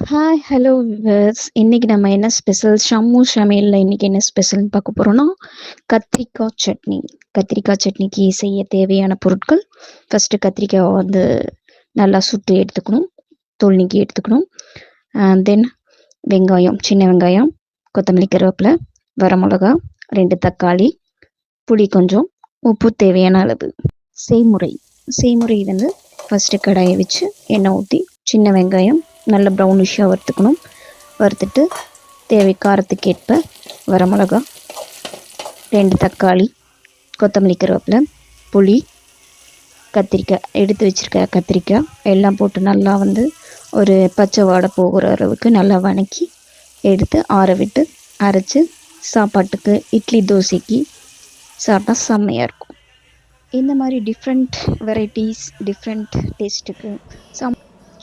Hi hello viewers இன்னைக்கு நம்ம என்ன ஸ்பெஷல் ஷம்மு சமையலில் இன்னைக்கு என்ன ஸ்பெஷல்னு பார்க்க போகிறோம்னா கத்திரிக்காய் சட்னி. கத்திரிக்காய் சட்னிக்கு செய்ய தேவையான பொருட்கள். ஃபஸ்ட்டு கத்திரிக்காய் வந்து நல்லா சுட்டு எடுத்துக்கணும். தோல் நீக்கி எடுத்துக்கணும். தென் வெங்காயம் சின்ன வெங்காயம் கொத்தமல்லி கருவேப்பிலை வரமிளகா ரெண்டு தக்காளி புளி கொஞ்சம் உப்பு தேவையான அளவு. செய்முறை. செய்முறை வந்து ஃபஸ்ட்டு கடாயை வச்சு எண்ணெய் ஊற்றி சின்ன வெங்காயம் நல்ல ப்ரௌனிஷாக வறுத்துக்கணும். வறுத்துட்டு தேவை காரத்துக்கேற்ப வரமிளகா ரெண்டு தக்காளி கொத்தமல்லி கருவேப்பிலை புளி கத்திரிக்காய் எடுத்து வச்சுருக்க கத்திரிக்காய் எல்லாம் போட்டு நல்லா வந்து ஒரு பச்சை வாடை போகிற அளவுக்கு நல்லா வணக்கி எடுத்து ஆற விட்டு அரைச்சி சாப்பாட்டுக்கு இட்லி தோசைக்கு சாப்பிட்டா செம்மையாக இருக்கும். இந்த மாதிரி டிஃப்ரெண்ட் வெரைட்டிஸ் டிஃப்ரெண்ட் டேஸ்ட்டுக்கு சம்